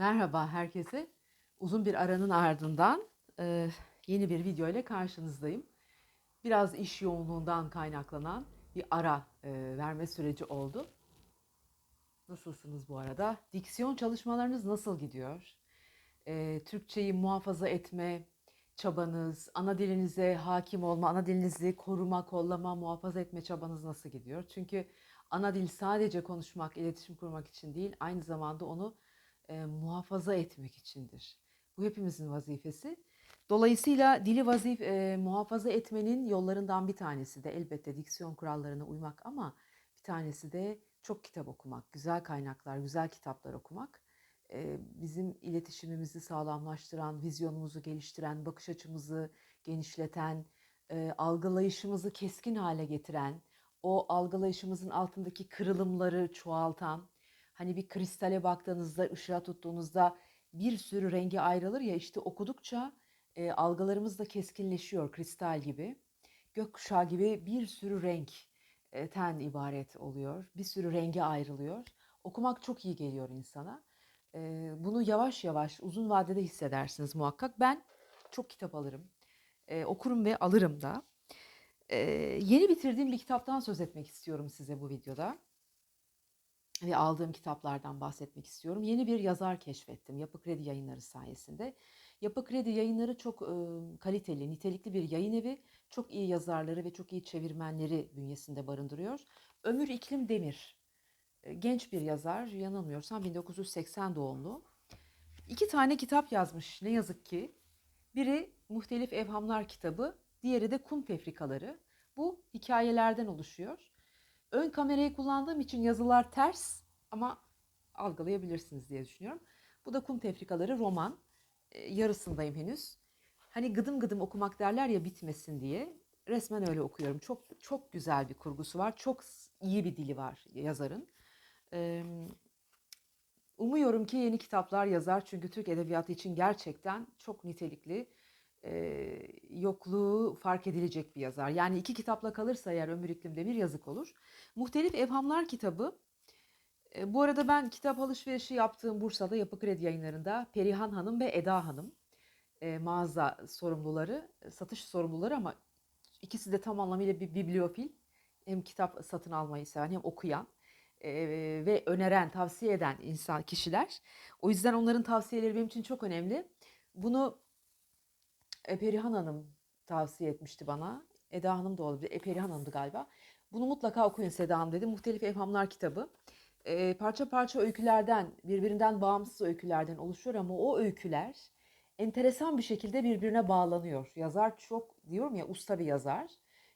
Merhaba herkese. Uzun bir aranın ardından e, yeni bir video ile karşınızdayım. Biraz iş yoğunluğundan kaynaklanan bir ara e, verme süreci oldu. Nasılsınız bu arada? Diksiyon çalışmalarınız nasıl gidiyor? E, Türkçeyi muhafaza etme çabanız, ana dilinize hakim olma, ana dilinizi koruma, kollama, muhafaza etme çabanız nasıl gidiyor? Çünkü ana dil sadece konuşmak, iletişim kurmak için değil, aynı zamanda onu e, muhafaza etmek içindir. Bu hepimizin vazifesi. Dolayısıyla dili vazif e, muhafaza etmenin yollarından bir tanesi de elbette diksiyon kurallarına uymak ama bir tanesi de çok kitap okumak, güzel kaynaklar, güzel kitaplar okumak. E, bizim iletişimimizi sağlamlaştıran, vizyonumuzu geliştiren, bakış açımızı genişleten, e, algılayışımızı keskin hale getiren, o algılayışımızın altındaki kırılımları çoğaltan, Hani bir kristale baktığınızda, ışığa tuttuğunuzda bir sürü rengi ayrılır ya işte okudukça e, algılarımız da keskinleşiyor kristal gibi. Gökkuşağı gibi bir sürü renkten ibaret oluyor. Bir sürü rengi ayrılıyor. Okumak çok iyi geliyor insana. E, bunu yavaş yavaş uzun vadede hissedersiniz muhakkak. Ben çok kitap alırım. E, okurum ve alırım da. E, yeni bitirdiğim bir kitaptan söz etmek istiyorum size bu videoda ve aldığım kitaplardan bahsetmek istiyorum. Yeni bir yazar keşfettim Yapı Kredi Yayınları sayesinde. Yapı Kredi Yayınları çok e, kaliteli, nitelikli bir yayın evi. Çok iyi yazarları ve çok iyi çevirmenleri bünyesinde barındırıyor. Ömür İklim Demir, genç bir yazar, yanılmıyorsam 1980 doğumlu. İki tane kitap yazmış ne yazık ki. Biri Muhtelif Evhamlar kitabı, diğeri de Kum Tefrikaları. Bu hikayelerden oluşuyor. Ön kamerayı kullandığım için yazılar ters ama algılayabilirsiniz diye düşünüyorum. Bu da Kum Tefrikaları roman. E, yarısındayım henüz. Hani gıdım gıdım okumak derler ya bitmesin diye. Resmen öyle okuyorum. Çok çok güzel bir kurgusu var. Çok iyi bir dili var yazarın. E, umuyorum ki yeni kitaplar yazar. Çünkü Türk Edebiyatı için gerçekten çok nitelikli e, yokluğu fark edilecek bir yazar. Yani iki kitapla kalırsa eğer Ömür İklim'de bir yazık olur. Muhtelif Evhamlar kitabı. E, bu arada ben kitap alışverişi yaptığım Bursa'da Yapı Kredi yayınlarında Perihan Hanım ve Eda Hanım e, mağaza sorumluları, satış sorumluları ama ikisi de tam anlamıyla bir bibliofil. Hem kitap satın almayı seven hem okuyan e, ve öneren, tavsiye eden insan kişiler. O yüzden onların tavsiyeleri benim için çok önemli. Bunu e, Perihan Hanım tavsiye etmişti bana. Eda Hanım da olabilir. E, Perihan Hanım'dı galiba. Bunu mutlaka okuyun Seda Hanım dedi. Muhtelif Evhamlar kitabı. E, parça parça öykülerden, birbirinden bağımsız öykülerden oluşuyor ama o öyküler enteresan bir şekilde birbirine bağlanıyor. Yazar çok diyorum ya usta bir yazar.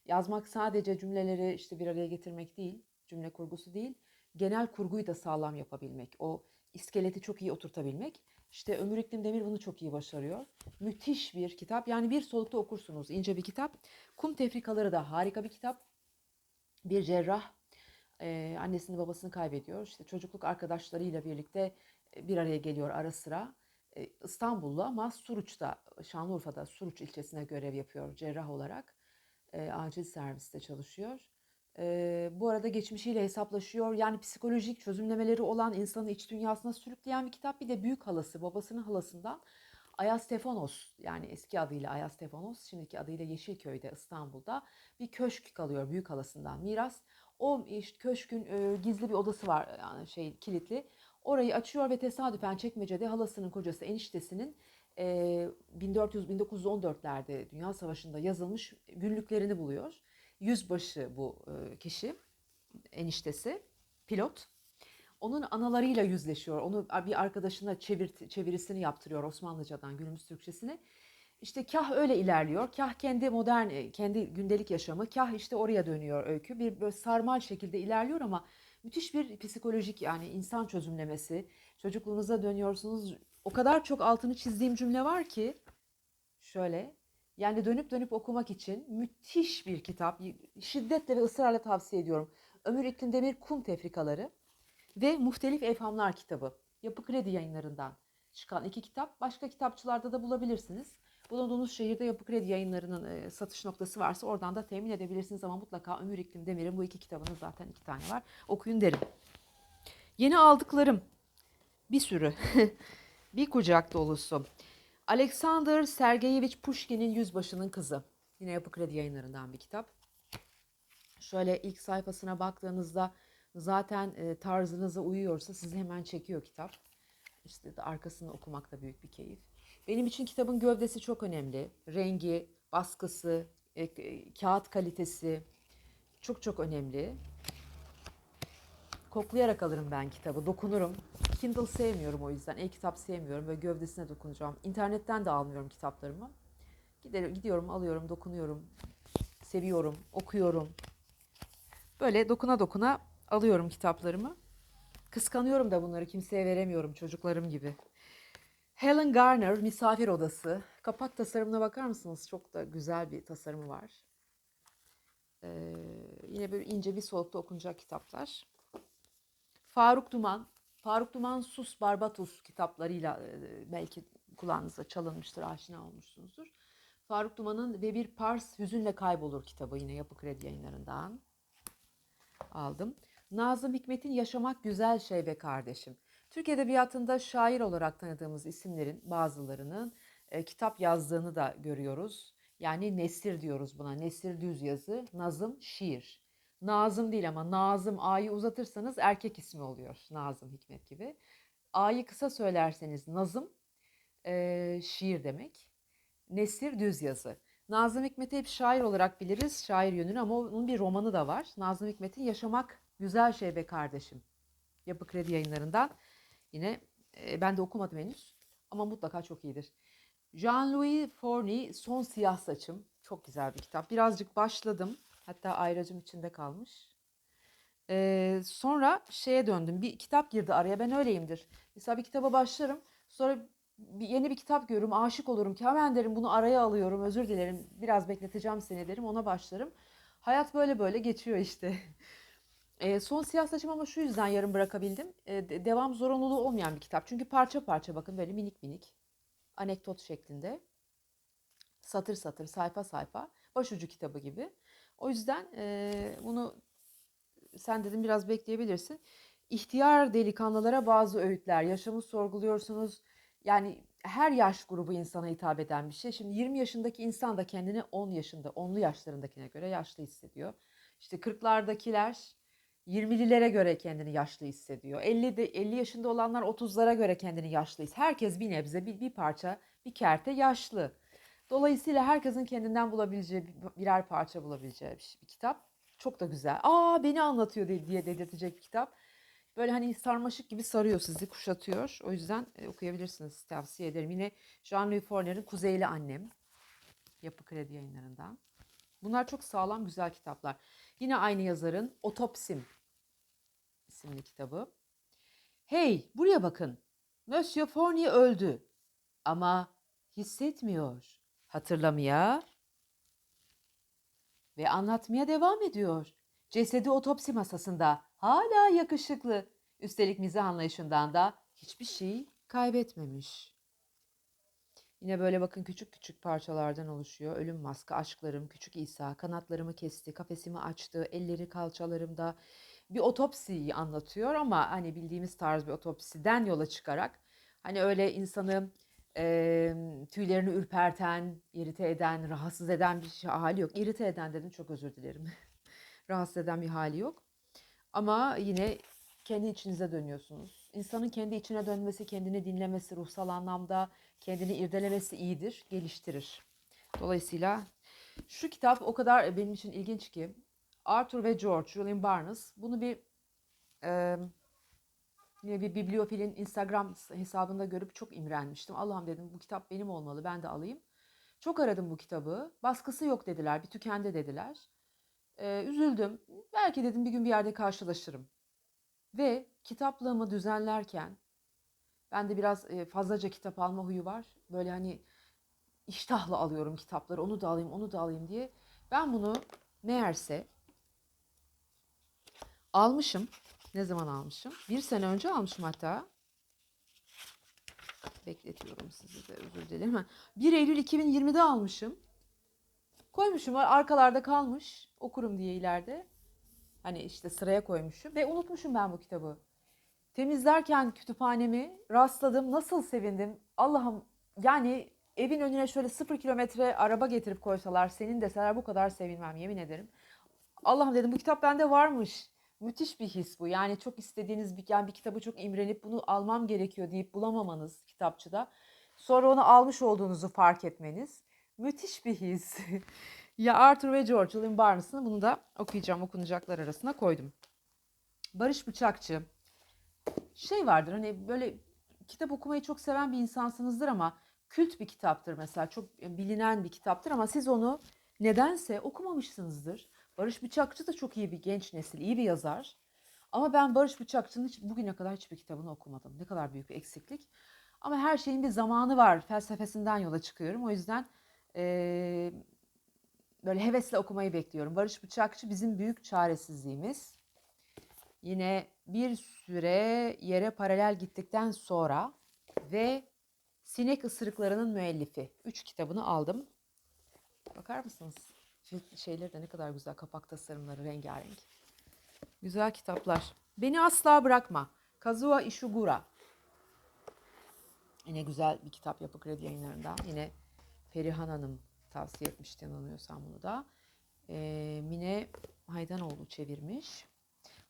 Yazmak sadece cümleleri işte bir araya getirmek değil, cümle kurgusu değil. Genel kurguyu da sağlam yapabilmek. O iskeleti çok iyi oturtabilmek. İşte Ömür İklim Demir bunu çok iyi başarıyor. Müthiş bir kitap. Yani bir solukta okursunuz. İnce bir kitap. Kum Tefrikaları da harika bir kitap. Bir cerrah e, annesini babasını kaybediyor. İşte çocukluk arkadaşlarıyla birlikte bir araya geliyor ara sıra. E, İstanbullu ama Suruç'ta, Şanlıurfa'da Suruç ilçesine görev yapıyor cerrah olarak. E, acil serviste çalışıyor. E, bu arada geçmişiyle hesaplaşıyor. Yani psikolojik çözümlemeleri olan insanı iç dünyasına sürükleyen bir kitap. Bir de büyük halası, babasının halasından Ayas Stefanos yani eski adıyla Ayas Stefanos, şimdiki adıyla Yeşilköy'de İstanbul'da bir köşk kalıyor büyük halasından miras. O işte köşkün e, gizli bir odası var yani şey kilitli. Orayı açıyor ve tesadüfen çekmecede halasının kocası eniştesinin e, 1400-1914'lerde Dünya Savaşı'nda yazılmış günlüklerini buluyor. Yüzbaşı bu e, kişi, eniştesi, pilot. Onun analarıyla yüzleşiyor. Onu bir arkadaşına çevir, çevirisini yaptırıyor Osmanlıcadan günümüz Türkçesine. İşte kah öyle ilerliyor, kah kendi modern, e, kendi gündelik yaşamı, kah işte oraya dönüyor öykü. Bir böyle sarmal şekilde ilerliyor ama müthiş bir psikolojik yani insan çözümlemesi. Çocukluğunuza dönüyorsunuz. O kadar çok altını çizdiğim cümle var ki şöyle yani dönüp dönüp okumak için müthiş bir kitap. Şiddetle ve ısrarla tavsiye ediyorum. Ömür İklim Demir Kum Tefrikaları ve Muhtelif Evhamlar kitabı. Yapı Kredi yayınlarından çıkan iki kitap. Başka kitapçılarda da bulabilirsiniz. Bulunduğunuz şehirde Yapı Kredi yayınlarının e, satış noktası varsa oradan da temin edebilirsiniz. Ama mutlaka Ömür İklim Demir'in bu iki kitabının zaten iki tane var. Okuyun derim. Yeni aldıklarım bir sürü. Bir kucak dolusu. Alexander Sergeyevich Pushkin'in Yüzbaşının Kızı. Yine Yapı Kredi yayınlarından bir kitap. Şöyle ilk sayfasına baktığınızda zaten e, tarzınıza uyuyorsa sizi hemen çekiyor kitap. İşte arkasını okumak da büyük bir keyif. Benim için kitabın gövdesi çok önemli. Rengi, baskısı, e, e, kağıt kalitesi çok çok önemli. Koklayarak alırım ben kitabı, dokunurum. Kindle sevmiyorum o yüzden, e-kitap sevmiyorum. Böyle gövdesine dokunacağım. İnternetten de almıyorum kitaplarımı. Giderim, gidiyorum, alıyorum, dokunuyorum. Seviyorum, okuyorum. Böyle dokuna dokuna alıyorum kitaplarımı. Kıskanıyorum da bunları kimseye veremiyorum çocuklarım gibi. Helen Garner Misafir Odası. Kapak tasarımına bakar mısınız? Çok da güzel bir tasarımı var. Ee, yine böyle ince bir solukta okunacak kitaplar. Faruk Duman. Faruk Duman Sus Barbatus kitaplarıyla e, belki kulağınıza çalınmıştır, aşina olmuşsunuzdur. Faruk Duman'ın Ve Bir Pars Hüzünle Kaybolur kitabı yine Yapı Kredi yayınlarından aldım. Nazım Hikmet'in Yaşamak Güzel Şey be Kardeşim. Türk Edebiyatı'nda şair olarak tanıdığımız isimlerin bazılarının e, kitap yazdığını da görüyoruz. Yani nesir diyoruz buna. Nesir düz yazı, nazım şiir. Nazım değil ama Nazım A'yı uzatırsanız erkek ismi oluyor. Nazım Hikmet gibi. A'yı kısa söylerseniz nazım e, şiir demek. Nesir düz yazı. Nazım Hikmet'i hep şair olarak biliriz, şair yönünü ama onun bir romanı da var. Nazım Hikmet'in Yaşamak Güzel Şey Be Kardeşim. Yapı Kredi yayınlarından. Yine e, ben de okumadım henüz ama mutlaka çok iyidir. Jean-Louis Fournier Son Siyah Saçım. Çok güzel bir kitap. Birazcık başladım. Hatta ayracım içinde kalmış. Ee, sonra şeye döndüm. Bir kitap girdi araya. Ben öyleyimdir. Mesela bir kitaba başlarım. Sonra bir, yeni bir kitap görürüm. Aşık olurum ki hemen derim bunu araya alıyorum. Özür dilerim. Biraz bekleteceğim seni derim. Ona başlarım. Hayat böyle böyle geçiyor işte. E, son siyah ama şu yüzden yarım bırakabildim. E, de- devam zorunluluğu olmayan bir kitap. Çünkü parça parça bakın böyle minik minik. Anekdot şeklinde. Satır satır, sayfa sayfa. Başucu kitabı gibi. O yüzden e, bunu sen dedim biraz bekleyebilirsin. İhtiyar delikanlılara bazı öğütler. Yaşamı sorguluyorsunuz. Yani her yaş grubu insana hitap eden bir şey. Şimdi 20 yaşındaki insan da kendini 10 yaşında, 10'lu yaşlarındakine göre yaşlı hissediyor. İşte 40'lardakiler 20'lilere göre kendini yaşlı hissediyor. 50 de 50 yaşında olanlar 30'lara göre kendini yaşlı hissediyor. Herkes bir nebze bir, bir parça, bir kerte yaşlı. Dolayısıyla herkesin kendinden bulabileceği bir- birer parça bulabileceği bir, kitap. Çok da güzel. Aa beni anlatıyor diye dedirtecek bir kitap. Böyle hani sarmaşık gibi sarıyor sizi, kuşatıyor. O yüzden e, okuyabilirsiniz, tavsiye ederim. Yine Jean-Louis Fournier'in Kuzeyli Annem. Yapı Kredi yayınlarından. Bunlar çok sağlam, güzel kitaplar. Yine aynı yazarın Otopsim isimli kitabı. Hey, buraya bakın. Monsieur Fournier öldü. Ama hissetmiyor, hatırlamaya ve anlatmaya devam ediyor. Cesedi otopsi masasında hala yakışıklı. Üstelik mizah anlayışından da hiçbir şey kaybetmemiş. Yine böyle bakın küçük küçük parçalardan oluşuyor. Ölüm maskı, aşklarım, küçük İsa, kanatlarımı kesti, kafesimi açtı, elleri kalçalarımda. Bir otopsiyi anlatıyor ama hani bildiğimiz tarz bir otopsiden yola çıkarak hani öyle insanı e, tüylerini ürperten, irite eden, rahatsız eden bir şey, hali yok. İrite eden dedim çok özür dilerim. rahatsız eden bir hali yok. Ama yine kendi içinize dönüyorsunuz. İnsanın kendi içine dönmesi, kendini dinlemesi, ruhsal anlamda kendini irdelemesi iyidir, geliştirir. Dolayısıyla şu kitap o kadar benim için ilginç ki Arthur ve George, Julian Barnes bunu bir e, bir bibliofilin Instagram hesabında görüp çok imrenmiştim. Allah'ım dedim bu kitap benim olmalı, ben de alayım. Çok aradım bu kitabı. Baskısı yok dediler, bir tükende dediler. Ee, üzüldüm. Belki dedim bir gün bir yerde karşılaşırım. Ve kitaplığımı düzenlerken ben de biraz e, fazlaca kitap alma huyu var. Böyle hani iştahla alıyorum kitapları. Onu da alayım, onu da alayım diye. Ben bunu meğerse almışım. Ne zaman almışım? Bir sene önce almışım hatta. Bekletiyorum sizi de özür dilerim. Ha, 1 Eylül 2020'de almışım. Koymuşum arkalarda kalmış. Okurum diye ileride. Hani işte sıraya koymuşum ve unutmuşum ben bu kitabı. Temizlerken kütüphanemi rastladım. Nasıl sevindim. Allah'ım yani evin önüne şöyle sıfır kilometre araba getirip koysalar senin deseler bu kadar sevinmem yemin ederim. Allah'ım dedim bu kitap bende varmış. Müthiş bir his bu. Yani çok istediğiniz bir, yani bir kitabı çok imrenip bunu almam gerekiyor deyip bulamamanız kitapçıda. Sonra onu almış olduğunuzu fark etmeniz. Müthiş bir his. ya Arthur ve George William Barnes'ın bunu da okuyacağım okunacaklar arasına koydum. Barış Bıçakçı. Şey vardır hani böyle kitap okumayı çok seven bir insansınızdır ama kült bir kitaptır mesela. Çok bilinen bir kitaptır ama siz onu nedense okumamışsınızdır. Barış Bıçakçı da çok iyi bir genç nesil, iyi bir yazar. Ama ben Barış Bıçakçı'nın hiç, bugüne kadar hiçbir kitabını okumadım. Ne kadar büyük bir eksiklik. Ama her şeyin bir zamanı var felsefesinden yola çıkıyorum. O yüzden eee, böyle hevesle okumayı bekliyorum. Barış Bıçakçı bizim büyük çaresizliğimiz. Yine bir süre yere paralel gittikten sonra ve Sinek Isırıklarının müellifi. Üç kitabını aldım. Bakar mısınız? Şey- Şeyleri de ne kadar güzel. Kapak tasarımları rengarenk. Güzel kitaplar. Beni asla bırakma. Kazuo Ishiguro. Yine güzel bir kitap Yapı Kredi yayınlarından. Yine Perihan Hanım tavsiye etmişti yanılmıyorsam bunu da. Ee, Mine Haydanoğlu çevirmiş.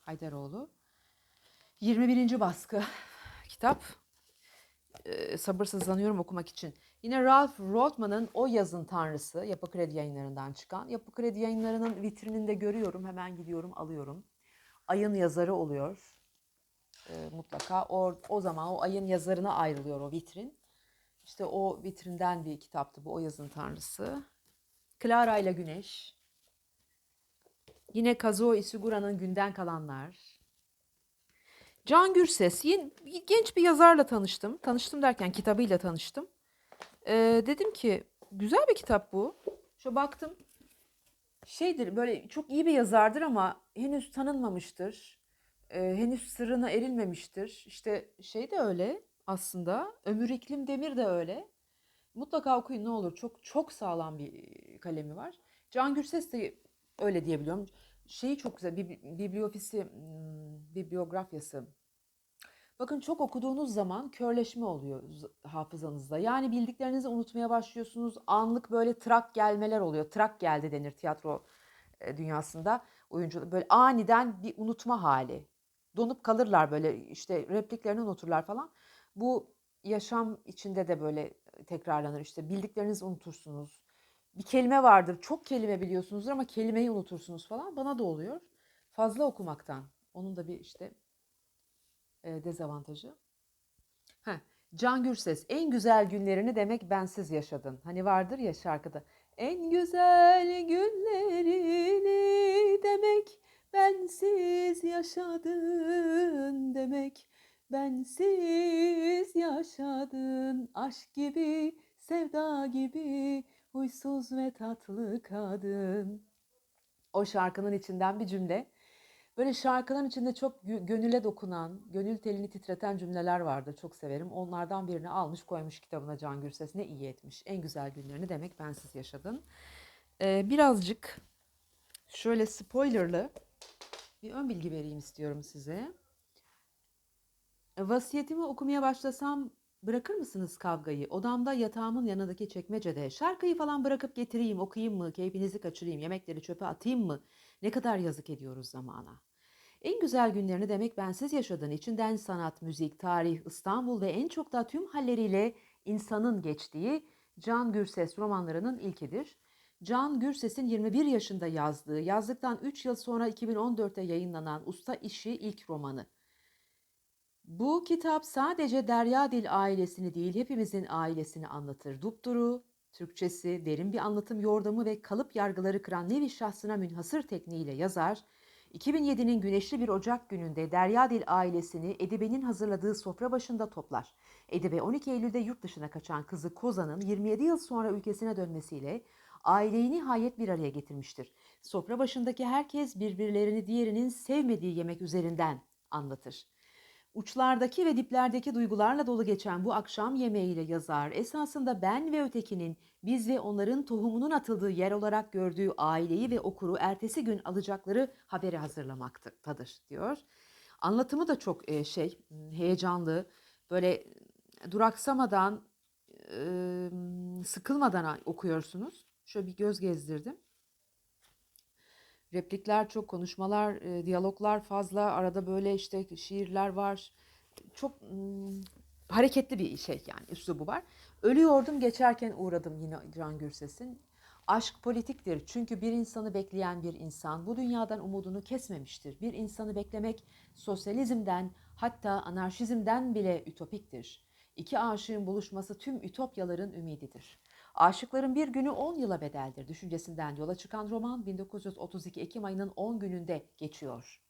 Haydaroğlu. 21. baskı kitap. Ee, sabırsızlanıyorum okumak için. Yine Ralph Rothman'ın O Yazın Tanrısı Yapı Kredi yayınlarından çıkan. Yapı Kredi yayınlarının vitrininde görüyorum. Hemen gidiyorum alıyorum. Ayın yazarı oluyor. Ee, mutlaka o, o zaman o ayın yazarına ayrılıyor o vitrin. İşte o vitrinden bir kitaptı bu O Yazın Tanrısı. Clara ile Güneş. Yine Kazuo Ishiguro'nun Günden Kalanlar. Can Gürses, yeni, genç bir yazarla tanıştım. Tanıştım derken kitabıyla tanıştım. Ee, dedim ki güzel bir kitap bu. Şu baktım. Şeydir böyle çok iyi bir yazardır ama henüz tanınmamıştır. Ee, henüz sırrına erilmemiştir. İşte şey de öyle aslında. Ömür İklim Demir de öyle. Mutlaka okuyun ne olur. Çok çok sağlam bir kalemi var. Can Gürses de öyle diyebiliyorum. Şeyi çok güzel. Bibliofisi, hmm, bibliografyası. Bakın çok okuduğunuz zaman körleşme oluyor hafızanızda. Yani bildiklerinizi unutmaya başlıyorsunuz. Anlık böyle trak gelmeler oluyor. Trak geldi denir tiyatro e, dünyasında. Oyuncu böyle aniden bir unutma hali. Donup kalırlar böyle işte repliklerini unuturlar falan. Bu yaşam içinde de böyle tekrarlanır. İşte bildiklerinizi unutursunuz. Bir kelime vardır. Çok kelime biliyorsunuzdur ama kelimeyi unutursunuz falan. Bana da oluyor. Fazla okumaktan. Onun da bir işte e, dezavantajı. Heh, Can Gürses en güzel günlerini demek bensiz yaşadın. Hani vardır ya şarkıda. En güzel günlerini demek bensiz yaşadın demek. Bensiz yaşadın aşk gibi sevda gibi huysuz ve tatlı kadın. O şarkının içinden bir cümle. Böyle şarkıların içinde çok gö- gönüle dokunan, gönül telini titreten cümleler vardır. Çok severim. Onlardan birini almış koymuş kitabına Can Gürses. Ne iyi etmiş. En güzel günlerini demek bensiz yaşadın. Ee, birazcık şöyle spoilerlı bir ön bilgi vereyim istiyorum size. Vasiyetimi okumaya başlasam bırakır mısınız kavgayı? Odamda yatağımın yanındaki çekmecede. Şarkıyı falan bırakıp getireyim, okuyayım mı? Keyfinizi kaçırayım, yemekleri çöpe atayım mı? Ne kadar yazık ediyoruz zamana. En güzel günlerini demek bensiz yaşadığın içinden sanat, müzik, tarih, İstanbul ve en çok da tüm halleriyle insanın geçtiği Can Gürses romanlarının ilkidir. Can Gürses'in 21 yaşında yazdığı, yazdıktan 3 yıl sonra 2014'te yayınlanan Usta İşi ilk romanı. Bu kitap sadece Derya Dil ailesini değil hepimizin ailesini anlatır. Dupduru, Türkçesi, derin bir anlatım yordamı ve kalıp yargıları kıran nevi şahsına münhasır tekniğiyle yazar, 2007'nin güneşli bir Ocak gününde Derya Dil ailesini Edibe'nin hazırladığı sofra başında toplar. Edibe 12 Eylül'de yurt dışına kaçan kızı Kozan'ın 27 yıl sonra ülkesine dönmesiyle aileyi nihayet bir araya getirmiştir. Sofra başındaki herkes birbirlerini diğerinin sevmediği yemek üzerinden anlatır. Uçlardaki ve diplerdeki duygularla dolu geçen bu akşam yemeğiyle yazar esasında ben ve ötekinin biz ve onların tohumunun atıldığı yer olarak gördüğü aileyi ve okuru ertesi gün alacakları haberi hazırlamaktadır diyor. Anlatımı da çok e, şey heyecanlı. Böyle duraksamadan, sıkılmadan okuyorsunuz. Şöyle bir göz gezdirdim. Replikler çok, konuşmalar, e, diyaloglar fazla. Arada böyle işte şiirler var. Çok mm, hareketli bir şey yani üslubu var. Ölüyordum geçerken uğradım yine Can Gürses'in. Aşk politiktir çünkü bir insanı bekleyen bir insan bu dünyadan umudunu kesmemiştir. Bir insanı beklemek sosyalizmden hatta anarşizmden bile ütopiktir. İki aşığın buluşması tüm ütopyaların ümididir. Aşıkların bir günü 10 yıla bedeldir düşüncesinden yola çıkan roman 1932 Ekim ayının 10 gününde geçiyor.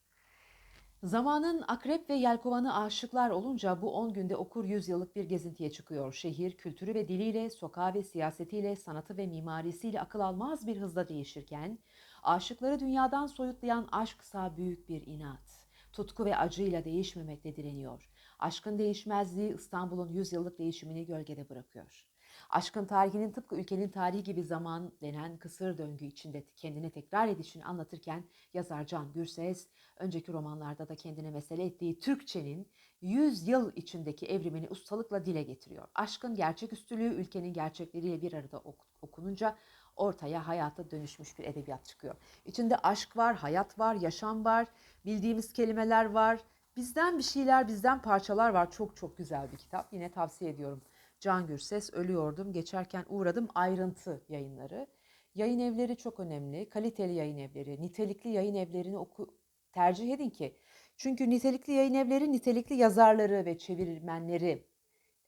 Zamanın akrep ve yelkovanı aşıklar olunca bu 10 günde okur 100 yıllık bir gezintiye çıkıyor. Şehir kültürü ve diliyle, sokağı ve siyasetiyle, sanatı ve mimarisiyle akıl almaz bir hızla değişirken, aşıkları dünyadan soyutlayan aşksa büyük bir inat. Tutku ve acıyla değişmemekle direniyor. Aşkın değişmezliği İstanbul'un 100 yıllık değişimini gölgede bırakıyor. Aşkın tarihinin tıpkı ülkenin tarihi gibi zaman denen kısır döngü içinde kendine tekrar edişini anlatırken yazar Can Gürses, önceki romanlarda da kendine mesele ettiği Türkçenin 100 yıl içindeki evrimini ustalıkla dile getiriyor. Aşkın gerçeküstülüğü ülkenin gerçekleriyle bir arada okununca ortaya hayata dönüşmüş bir edebiyat çıkıyor. İçinde aşk var, hayat var, yaşam var, bildiğimiz kelimeler var. Bizden bir şeyler, bizden parçalar var. Çok çok güzel bir kitap. Yine tavsiye ediyorum. Can Gürses, Ölüyordum, Geçerken Uğradım ayrıntı yayınları. Yayın evleri çok önemli. Kaliteli yayın evleri, nitelikli yayın evlerini oku, tercih edin ki. Çünkü nitelikli yayın evleri nitelikli yazarları ve çevirmenleri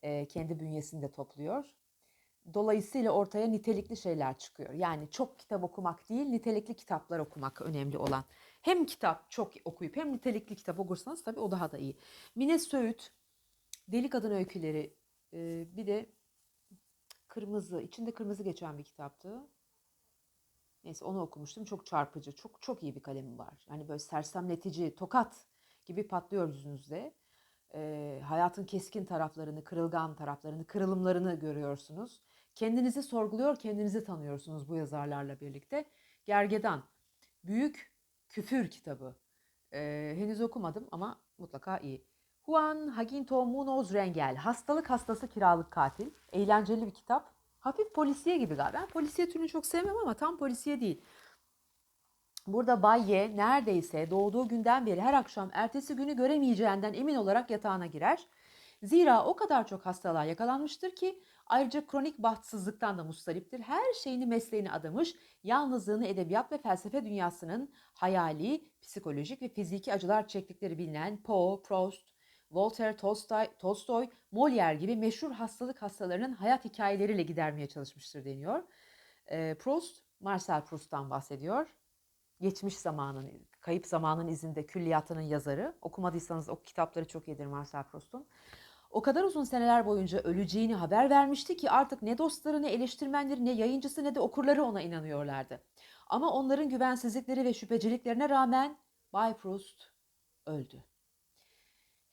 e, kendi bünyesinde topluyor. Dolayısıyla ortaya nitelikli şeyler çıkıyor. Yani çok kitap okumak değil, nitelikli kitaplar okumak önemli olan. Hem kitap çok okuyup hem nitelikli kitap okursanız tabii o daha da iyi. Mine Söğüt, Deli Kadın Öyküleri ee, bir de kırmızı, içinde kırmızı geçen bir kitaptı. Neyse onu okumuştum. Çok çarpıcı, çok çok iyi bir kalemi var. Yani böyle sersemletici, tokat gibi patlıyor yüzünüzde. Ee, hayatın keskin taraflarını, kırılgan taraflarını, kırılımlarını görüyorsunuz. Kendinizi sorguluyor, kendinizi tanıyorsunuz bu yazarlarla birlikte. Gergedan, büyük küfür kitabı. Ee, henüz okumadım ama mutlaka iyi. Juan Jacinto Munoz Rengel, Hastalık Hastası Kiralık Katil. Eğlenceli bir kitap. Hafif polisiye gibi galiba. Ben polisiye türünü çok sevmem ama tam polisiye değil. Burada Bay Y neredeyse doğduğu günden beri her akşam ertesi günü göremeyeceğinden emin olarak yatağına girer. Zira o kadar çok hastalığa yakalanmıştır ki ayrıca kronik bahtsızlıktan da mustariptir. Her şeyini mesleğine adamış, yalnızlığını edebiyat ve felsefe dünyasının hayali, psikolojik ve fiziki acılar çektikleri bilinen Poe, Proust, Voltaire, Tolstoy, Tolstoy, Molière gibi meşhur hastalık hastalarının hayat hikayeleriyle gidermeye çalışmıştır deniyor. E, Proust, Marcel Proust'tan bahsediyor. Geçmiş zamanın, kayıp zamanın izinde külliyatının yazarı. Okumadıysanız o kitapları çok iyidir Marcel Proust'un. O kadar uzun seneler boyunca öleceğini haber vermişti ki artık ne dostları ne eleştirmenleri ne yayıncısı ne de okurları ona inanıyorlardı. Ama onların güvensizlikleri ve şüpheciliklerine rağmen Bay Proust öldü.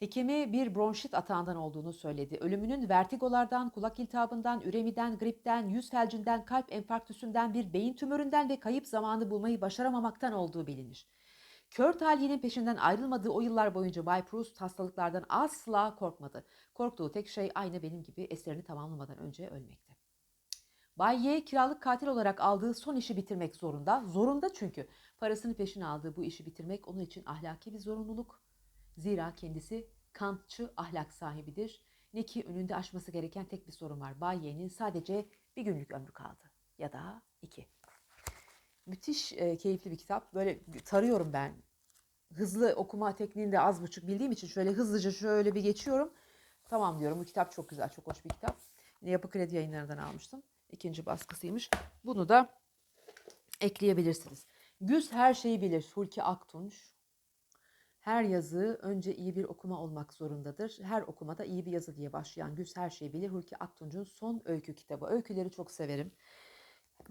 Hekimi bir bronşit atağından olduğunu söyledi. Ölümünün vertigolardan, kulak iltihabından, üremiden, gripten, yüz felcinden, kalp enfarktüsünden, bir beyin tümöründen ve kayıp zamanı bulmayı başaramamaktan olduğu bilinir. Kör talihinin peşinden ayrılmadığı o yıllar boyunca Bay Proust hastalıklardan asla korkmadı. Korktuğu tek şey aynı benim gibi eserini tamamlamadan önce ölmekti. Bay Y kiralık katil olarak aldığı son işi bitirmek zorunda. Zorunda çünkü parasını peşine aldığı bu işi bitirmek onun için ahlaki bir zorunluluk. Zira kendisi Kantçı ahlak sahibidir. Ne ki önünde aşması gereken tek bir sorun var. Bay Y'nin sadece bir günlük ömrü kaldı. Ya da iki. Müthiş e, keyifli bir kitap. Böyle tarıyorum ben. Hızlı okuma tekniğini de az buçuk bildiğim için şöyle hızlıca şöyle bir geçiyorum. Tamam diyorum bu kitap çok güzel, çok hoş bir kitap. Yapı Kredi yayınlarından almıştım. İkinci baskısıymış. Bunu da ekleyebilirsiniz. Güz her şeyi bilir. Hulki Aktunç. Her yazı önce iyi bir okuma olmak zorundadır. Her okumada iyi bir yazı diye başlayan Güz Her Şeyi Bilir Hulki Aktunç'un son öykü kitabı. Öyküleri çok severim.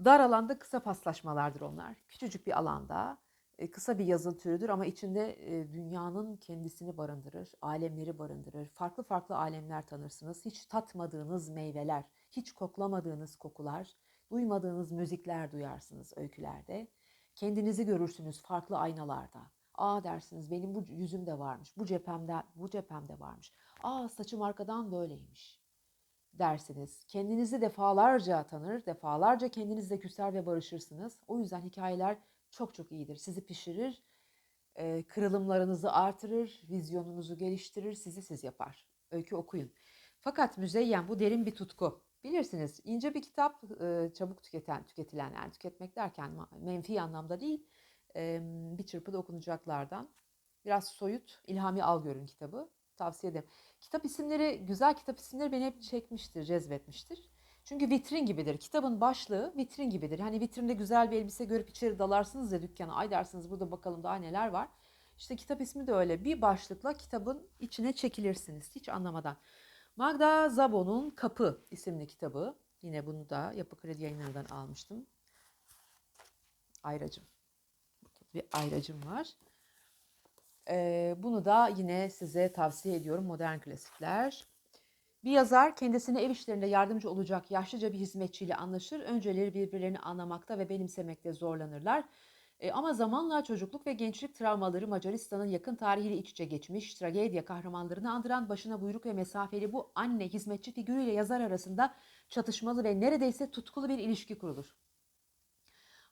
Dar alanda kısa paslaşmalardır onlar. Küçücük bir alanda e, kısa bir yazı türüdür ama içinde e, dünyanın kendisini barındırır, alemleri barındırır. Farklı farklı alemler tanırsınız. Hiç tatmadığınız meyveler, hiç koklamadığınız kokular, duymadığınız müzikler duyarsınız öykülerde. Kendinizi görürsünüz farklı aynalarda Aa dersiniz benim bu yüzümde varmış, bu cephemde, bu cephemde varmış. Aa saçım arkadan böyleymiş dersiniz. Kendinizi defalarca tanır, defalarca kendinizle küser ve barışırsınız. O yüzden hikayeler çok çok iyidir. Sizi pişirir, e, kırılımlarınızı artırır, vizyonunuzu geliştirir, sizi siz yapar. Öykü okuyun. Fakat müzeyyen bu derin bir tutku. Bilirsiniz ince bir kitap e, çabuk tüketen, tüketilen yani tüketmek derken menfi anlamda değil bir çırpıda okunacaklardan. Biraz soyut, İlhami Algör'ün kitabı. Tavsiye ederim. Kitap isimleri, güzel kitap isimleri beni hep çekmiştir, cezbetmiştir. Çünkü vitrin gibidir. Kitabın başlığı vitrin gibidir. Hani vitrinde güzel bir elbise görüp içeri dalarsınız ya dükkana. Ay dersiniz burada bakalım daha neler var. İşte kitap ismi de öyle. Bir başlıkla kitabın içine çekilirsiniz hiç anlamadan. Magda Szabo'nun Kapı isimli kitabı. Yine bunu da Yapı Kredi yayınlarından almıştım. Ayracım. Bir ayracım var. Ee, bunu da yine size tavsiye ediyorum. Modern klasikler. Bir yazar kendisine ev işlerinde yardımcı olacak yaşlıca bir hizmetçiyle anlaşır. Önceleri birbirlerini anlamakta ve benimsemekte zorlanırlar. E, ama zamanla çocukluk ve gençlik travmaları Macaristan'ın yakın tarihiyle iç içe geçmiş, tragedya kahramanlarını andıran başına buyruk ve mesafeli bu anne hizmetçi figürüyle yazar arasında çatışmalı ve neredeyse tutkulu bir ilişki kurulur.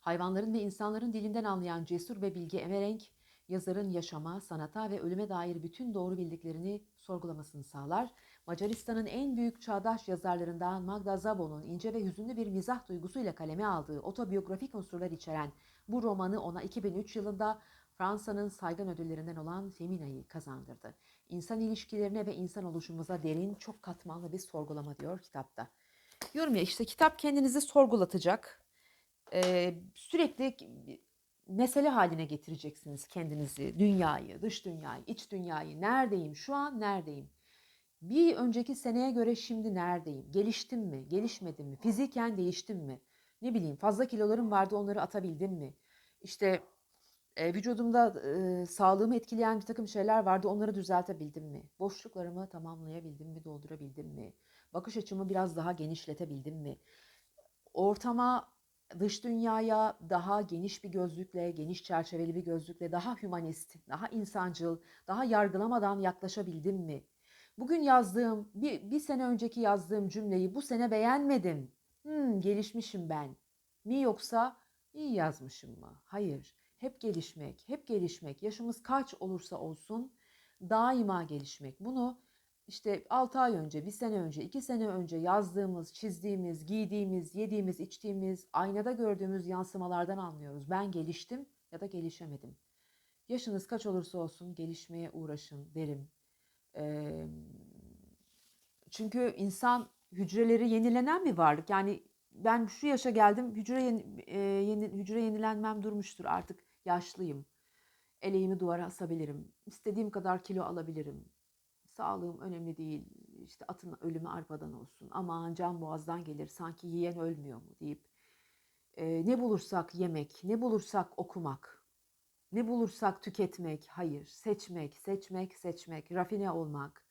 Hayvanların ve insanların dilinden anlayan cesur ve bilgi Emerenk, yazarın yaşama, sanata ve ölüme dair bütün doğru bildiklerini sorgulamasını sağlar. Macaristan'ın en büyük çağdaş yazarlarından Magda Szabo'nun ince ve hüzünlü bir mizah duygusuyla kaleme aldığı otobiyografik unsurlar içeren bu romanı ona 2003 yılında Fransa'nın saygın ödüllerinden olan Femina'yı kazandırdı. İnsan ilişkilerine ve insan oluşumuza derin, çok katmanlı bir sorgulama diyor kitapta. Diyorum ya işte kitap kendinizi sorgulatacak. Ee, sürekli mesele haline getireceksiniz kendinizi, dünyayı, dış dünyayı, iç dünyayı. Neredeyim? Şu an neredeyim? Bir önceki seneye göre şimdi neredeyim? Geliştim mi? Gelişmedim mi? Fiziken değiştim mi? Ne bileyim fazla kilolarım vardı onları atabildim mi? İşte e, vücudumda e, sağlığımı etkileyen bir takım şeyler vardı onları düzeltebildim mi? Boşluklarımı tamamlayabildim mi? Doldurabildim mi? Bakış açımı biraz daha genişletebildim mi? Ortama dış dünyaya daha geniş bir gözlükle, geniş çerçeveli bir gözlükle, daha hümanist, daha insancıl, daha yargılamadan yaklaşabildim mi? Bugün yazdığım, bir, bir sene önceki yazdığım cümleyi bu sene beğenmedim. Hmm, gelişmişim ben. Mi yoksa iyi yazmışım mı? Hayır. Hep gelişmek, hep gelişmek. Yaşımız kaç olursa olsun daima gelişmek. Bunu işte 6 ay önce, bir sene önce, iki sene önce yazdığımız, çizdiğimiz, giydiğimiz, yediğimiz, içtiğimiz, aynada gördüğümüz yansımalardan anlıyoruz. Ben geliştim ya da gelişemedim. Yaşınız kaç olursa olsun gelişmeye uğraşın derim. Ee, çünkü insan hücreleri yenilenen bir varlık. Yani ben şu yaşa geldim, hücre, yeni, e, yeni, hücre yenilenmem durmuştur artık yaşlıyım. Eleğimi duvara asabilirim. İstediğim kadar kilo alabilirim Sağlığım önemli değil. İşte atın ölümü arpadan olsun. Aman can boğazdan gelir. Sanki yiyen ölmüyor mu deyip e, ne bulursak yemek, ne bulursak okumak, ne bulursak tüketmek, hayır, seçmek, seçmek, seçmek, rafine olmak.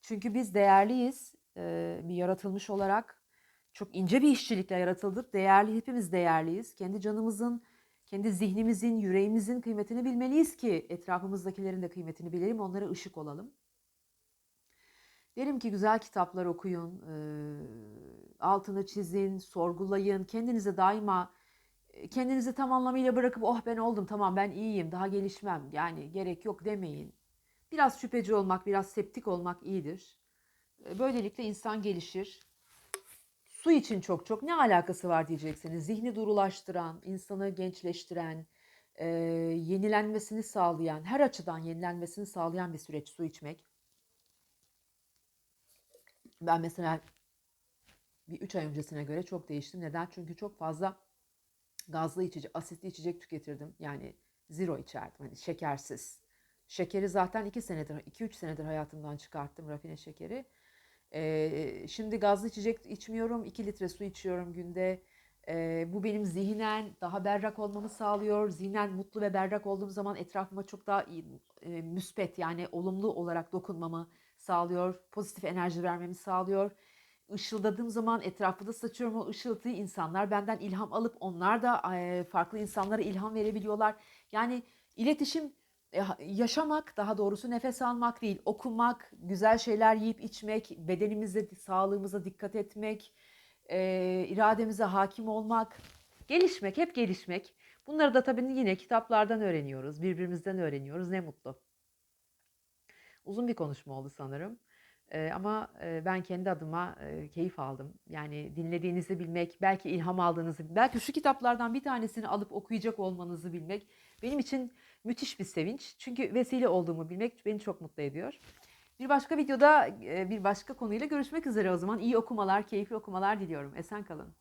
Çünkü biz değerliyiz, e, bir yaratılmış olarak çok ince bir işçilikle yaratıldık. Değerli, hepimiz değerliyiz. Kendi canımızın, kendi zihnimizin, yüreğimizin kıymetini bilmeliyiz ki etrafımızdakilerin de kıymetini bilelim, onlara ışık olalım. Derim ki güzel kitaplar okuyun, altını çizin, sorgulayın, kendinize daima kendinizi tam anlamıyla bırakıp oh ben oldum tamam ben iyiyim daha gelişmem yani gerek yok demeyin. Biraz şüpheci olmak, biraz septik olmak iyidir. Böylelikle insan gelişir. Su için çok çok ne alakası var diyeceksiniz. Zihni durulaştıran, insanı gençleştiren, yenilenmesini sağlayan, her açıdan yenilenmesini sağlayan bir süreç su içmek. Ben mesela bir 3 ay öncesine göre çok değiştim. Neden? Çünkü çok fazla gazlı içecek, asitli içecek tüketirdim. Yani zero içerdim. Hani şekersiz. Şekeri zaten 2 senedir, 2-3 senedir hayatımdan çıkarttım rafine şekeri. Ee, şimdi gazlı içecek içmiyorum. 2 litre su içiyorum günde. Ee, bu benim zihnen daha berrak olmamı sağlıyor. Zihnen mutlu ve berrak olduğum zaman etrafıma çok daha iyi, e, müspet yani olumlu olarak dokunmamı sağlıyor. Pozitif enerji vermemi sağlıyor. Işıldadığım zaman etrafında saçıyorum o ışıltıyı insanlar benden ilham alıp onlar da farklı insanlara ilham verebiliyorlar. Yani iletişim e, yaşamak, daha doğrusu nefes almak değil, okumak, güzel şeyler yiyip içmek, bedenimize, sağlığımıza dikkat etmek, e, irademize hakim olmak, gelişmek, hep gelişmek. Bunları da tabii yine kitaplardan öğreniyoruz, birbirimizden öğreniyoruz. Ne mutlu. Uzun bir konuşma oldu sanırım. Eee, ama, eee, ben kendi adıma, eee, keyif aldım. Yani dinlediğinizi bilmek, belki ilham aldığınızı, belki şu kitaplardan bir tanesini alıp okuyacak olmanızı bilmek benim için müthiş bir sevinç. Çünkü vesile olduğumu bilmek beni çok mutlu ediyor. Bir başka videoda, eee, bir başka konuyla görüşmek üzere o zaman. İyi okumalar, keyifli okumalar diliyorum. Esen kalın.